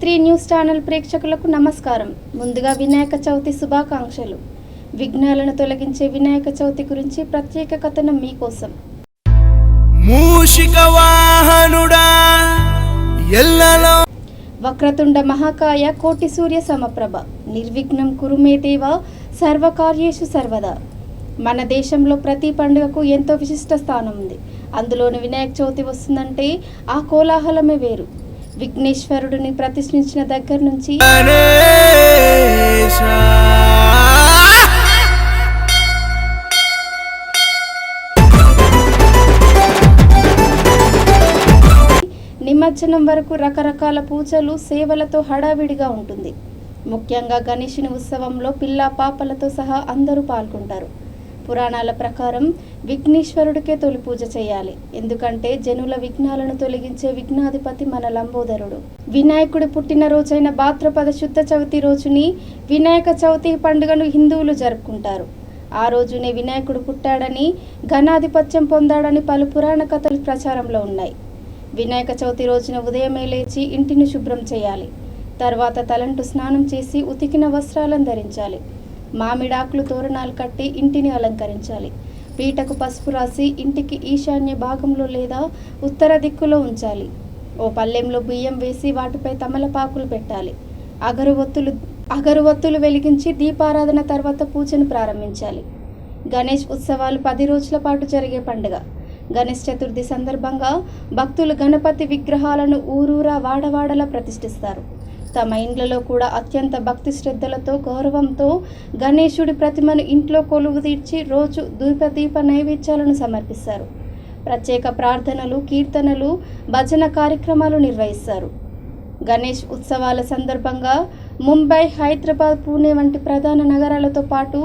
Three news channel ప్రేక్షకులకు నమస్కారం. ముందుగా వినాయక చవితి శుభాకాంక్షలు. విఘ్నాలను తొలగించే వినాయక చవితి గురించి ప్రత్యేక కథనం మీకోసం. మూషిక వాహనుడా ఎల్లలో వక్రతుండ మహాకాయ కోటి సూర్య సమప్రభ. నిర్విఘ్నం కురుమే దేవ సర్వకార్యేషు సర్వదా. మన దేశంలో ప్రతి పండుగకు ఎంతో విశిష్ట స్థానం ఉంది. అందులోని వినాయక చవితి వస్తుందంటే ఆ కోలాహలమే వేరు. విఘ్నేశ్వరుడిని ప్రతిష్ఠించిన దగ్గర నుంచి నిమజ్జనం వరకు రకరకాల పూజలు సేవలతో హడావిడిగా ఉంటుంది. ముఖ్యంగా గణేషుని ఉత్సవంలో పిల్ల పాపలతో సహా అందరూ పాల్గొంటారు. పురాణాల ప్రకారం విఘ్నేశ్వరుడికే తొలి పూజ చేయాలి. ఎందుకంటే జనుల విఘ్నాలను తొలగించే విఘ్నాధిపతి మన లంబోదరుడు. వినాయకుడి పుట్టినరోజైన భాద్రపద శుద్ధ చవితి రోజుని వినాయక చవితి పండుగను హిందువులు జరుపుకుంటారు. ఆ రోజునే వినాయకుడు పుట్టాడని ఘనాధిపత్యం పొందాడని పలు పురాణ కథలు ప్రచారంలో ఉన్నాయి. వినాయక చవితి రోజున ఉదయమే లేచి ఇంటిని శుభ్రం చేయాలి. తర్వాత తలంటు స్నానం చేసి ఉతికిన వస్త్రాలను ధరించాలి. మామిడాకులు తోరణాలు కట్టి ఇంటిని అలంకరించాలి. పీటకు పసుపు రాసి ఇంటికి ఈశాన్య భాగంలో లేదా ఉత్తర దిక్కులో ఉంచాలి. ఓ పల్లెంలో బియ్యం వేసి వాటిపై తమలపాకులు పెట్టాలి. అగరువత్తులు అగరువత్తులు వెలిగించి దీపారాధన తర్వాత పూజను ప్రారంభించాలి. గణేష్ ఉత్సవాలు పది రోజుల పాటు జరిగే పండుగ. గణేష్ చతుర్థి సందర్భంగా భక్తులు గణపతి విగ్రహాలను ఊరూరా వాడవాడలా ప్రతిష్ఠిస్తారు. తమ ఇండ్లలో కూడా అత్యంత భక్తి శ్రద్ధలతో గౌరవంతో గణేశుడి ప్రతిమను ఇంట్లో కొలువు తీర్చి రోజు ధూపదీప నైవేద్యాలను సమర్పిస్తారు. ప్రత్యేక ప్రార్థనలు కీర్తనలు భజన కార్యక్రమాలు నిర్వహిస్తారు. గణేష్ ఉత్సవాల సందర్భంగా ముంబై హైదరాబాద్ పూణే వంటి ప్రధాన నగరాలతో పాటు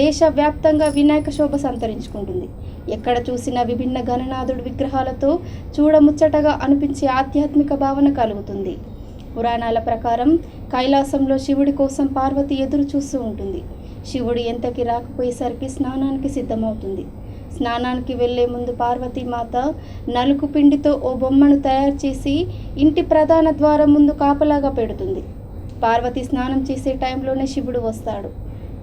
దేశవ్యాప్తంగా వినాయక శోభ సంతరించుకుంటుంది. ఎక్కడ చూసినా విభిన్న గణనాథుడి విగ్రహాలతో చూడముచ్చటగా అనిపించే ఆధ్యాత్మిక భావన కలుగుతుంది. పురాణాల ప్రకారం కైలాసంలో శివుడి కోసం పార్వతి ఎదురు చూస్తూ ఉంటుంది. శివుడు ఎంతకి రాకపోయేసరికి స్నానానికి సిద్ధమవుతుంది. స్నానానికి వెళ్ళే ముందు పార్వతీమాత నలుకు పిండితో ఓ బొమ్మను తయారు చేసి ఇంటి ప్రధాన ద్వారం ముందు కాపలాగా పెడుతుంది. పార్వతి స్నానం చేసే టైంలోనే శివుడు వస్తాడు.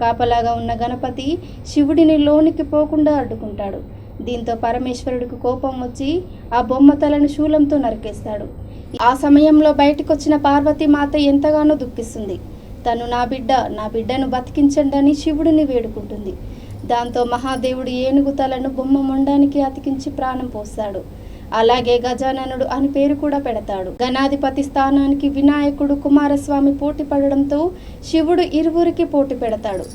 కాపలాగా ఉన్న గణపతి శివుడిని లోనికి పోకుండా అడ్డుకుంటాడు. దీంతో పరమేశ్వరుడికి కోపం వచ్చి ఆ బొమ్మ తలను శూలంతో నరికేస్తాడు. ఆ సమయంలో బయటకొచ్చిన పార్వతీమాత ఎంతగానో దుఃఖిస్తుంది. తను నా బిడ్డ నా బిడ్డను బతికించండి అని శివుడిని వేడుకుంటుంది. దాంతో మహాదేవుడు ఏనుగు తలను బొమ్మ మొండానికి అతికించి ప్రాణం పోస్తాడు. అలాగే గజాననుడు అని పేరు కూడా పెడతాడు. గణాధిపతి స్థానానికి వినాయకుడు కుమారస్వామి పోటీ పడడంతో శివుడు ఇరువురికి పోటీ పెడతాడు.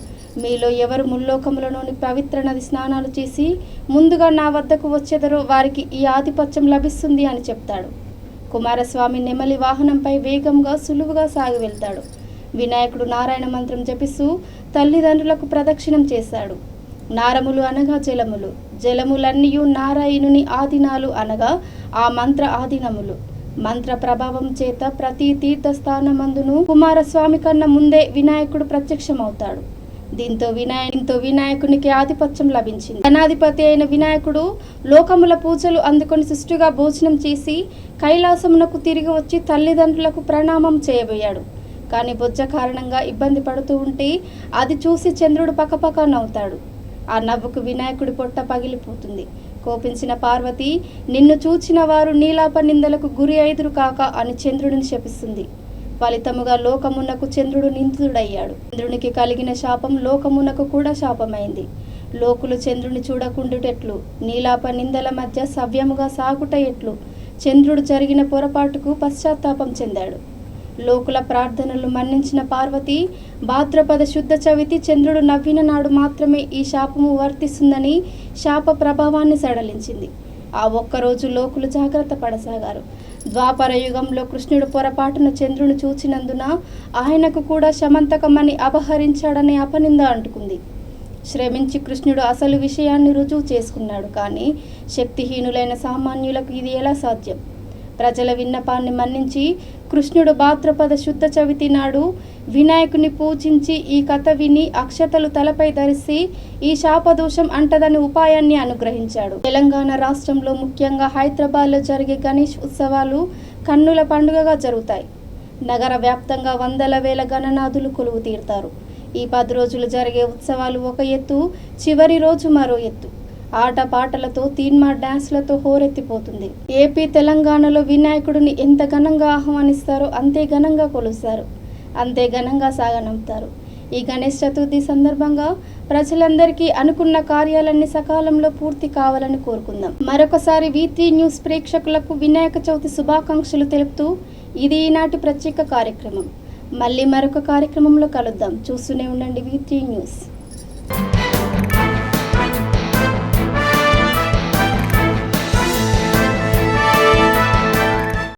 మీలో ఎవరు ముల్లోకములలోని పవిత్ర నది స్నానాలు చేసి ముందుగా నా వద్దకు వచ్చేదరో వారికి ఈ ఆధిపత్యం లభిస్తుంది అని చెప్తాడు. కుమారస్వామి నెమలి వాహనంపై వేగంగా సులువుగా సాగి వెళ్తాడు. వినాయకుడు నారాయణ మంత్రం జపిస్తూ తల్లిదండ్రులకు ప్రదక్షిణం చేశాడు. నారములు అనగా జలములు. జలములన్నీయు నారాయణుని ఆదినాలు అనగా ఆ మంత్ర ఆదినములు. మంత్ర ప్రభావం చేత ప్రతి తీర్థస్థానమందును కుమారస్వామి కన్నా ముందే వినాయకుడు ప్రత్యక్షమవుతాడు. దీంతో వినాయ దీంతో వినాయకునికి ఆధిపత్యం లభించింది. ధనాధిపతి అయిన వినాయకుడు లోకముల పూజలు అందుకొని సుష్టిగా భోజనం చేసి కైలాసమునకు తిరిగి వచ్చి తల్లిదండ్రులకు ప్రణామం చేయబోయాడు. కానీ బొజ్జ కారణంగా ఇబ్బంది పడుతూ ఉంటే అది చూసి చంద్రుడు పక్కపక్క నవ్వుతాడు. ఆ నవ్వుకు వినాయకుడి పొట్ట పగిలిపోతుంది. కోపించిన పార్వతి నిన్ను చూచిన వారు నీలాప నిందలకు గురి ఐదురు కాక అని చంద్రుడిని శపిస్తుంది. ఫలితముగా లోకమునకు చంద్రుడు నిందితుడయ్యాడు. చంద్రునికి కలిగిన శాపం లోకమునకు కూడా శాపమైంది. లోకులు చంద్రుని చూడకుండుటెట్లు నీలాప నిందల మధ్య సవ్యముగా సాగుట ఎట్లు చంద్రుడు జరిగిన పొరపాటుకు పశ్చాత్తాపం చెందాడు. లోకుల ప్రార్థనలు మన్నించిన పార్వతి భాద్రపద శుద్ధ చవితి చంద్రుడు నవ్విన నాడు మాత్రమే ఈ శాపము వర్తిస్తుందని శాప ప్రభావాన్ని సడలించింది. ఆ ఒక్కరోజు లోకులు జాగ్రత్త పడసాగారు. ద్వాపర యుగంలో కృష్ణుడు పొరపాటున చంద్రుని చూచినందున ఆయనకు కూడా శమంతకమని అపహరించాడనే అపనింద అంటుకుంది. శ్రమించి కృష్ణుడు అసలు విషయాన్ని రుజువు చేసుకున్నాడు కానీ శక్తిహీనులైన సామాన్యులకు ఇది ఎలా సాధ్యం? ప్రజల విన్నపాన్ని మన్నించి కృష్ణుడు భాద్రపద శుద్ధ చవితి నాడు వినాయకుని పూజించి ఈ కథ విని అక్షతలు తలపై ధరిసి ఈ శాపదోషం అంటదని ఉపాయాన్ని అనుగ్రహించాడు. తెలంగాణ రాష్ట్రంలో ముఖ్యంగా హైదరాబాద్లో జరిగే గణేష్ ఉత్సవాలు కన్నుల పండుగగా జరుగుతాయి. నగర వ్యాప్తంగా వందల వేల గణనాథులు కొలువు తీరుతారు. ఈ పది రోజులు జరిగే ఉత్సవాలు ఒక ఎత్తు చివరి రోజు మరో ఎత్తు. ఆట పాటలతో తీన్మా డ్యాన్స్లతో హోరెత్తిపోతుంది. ఏపీ తెలంగాణలో వినాయకుడిని ఎంత ఘనంగా ఆహ్వానిస్తారో అంతే ఘనంగా కొలుస్తారు. అంతే ఘనంగా సాగనంపుతారు. ఈ గణేష్ చతుర్థి సందర్భంగా ప్రజలందరికీ అనుకున్న కార్యాలన్నీ సకాలంలో పూర్తి కావాలని కోరుకుందాం. మరొకసారి వీత్రీ న్యూస్ ప్రేక్షకులకు వినాయక చవితి శుభాకాంక్షలు తెలుపుతూ ఇది ఈనాటి ప్రత్యేక కార్యక్రమం. మళ్ళీ మరొక కార్యక్రమంలో కలుద్దాం. చూస్తూనే ఉండండి వీత్రీ న్యూస్.